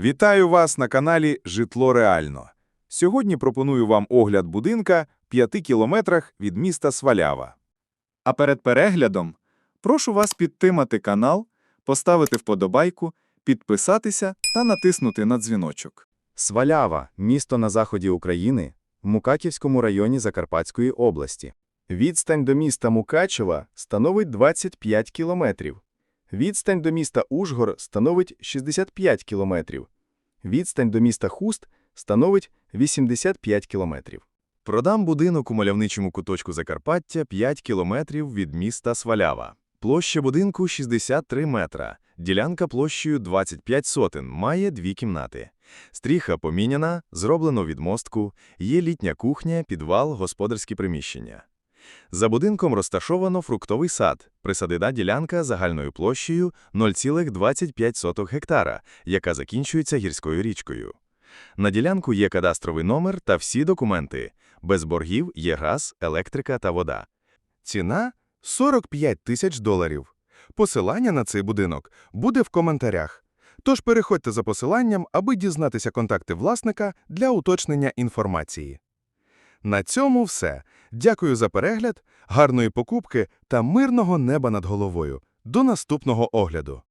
Вітаю вас на каналі Житло Реально. Сьогодні пропоную вам огляд будинка в 5 кілометрах від міста Свалява. А перед переглядом прошу вас підтримати канал, поставити вподобайку, підписатися та натиснути на дзвіночок. Свалява – місто на заході України, в Мукаківському районі Закарпатської області. Відстань до міста Мукачева становить 25 кілометрів. Відстань до міста Ужгор становить 65 кілометрів. Відстань до міста Хуст становить 85 кілометрів. Продам будинок у мальовничому куточку Закарпаття 5 кілометрів від міста Свалява. Площа будинку 63 метра, ділянка площею 25 сотен, має дві кімнати. Стріха поміняна, зроблено відмостку, є літня кухня, підвал, господарські приміщення. За будинком розташовано фруктовий сад, присадида ділянка загальною площею 0,25 гектара, яка закінчується гірською річкою. На ділянку є кадастровий номер та всі документи. Без боргів є газ, електрика та вода. Ціна – 45 тисяч доларів. Посилання на цей будинок буде в коментарях. Тож переходьте за посиланням, аби дізнатися контакти власника для уточнення інформації. На цьому все. Дякую за перегляд, гарної покупки та мирного неба над головою. До наступного огляду.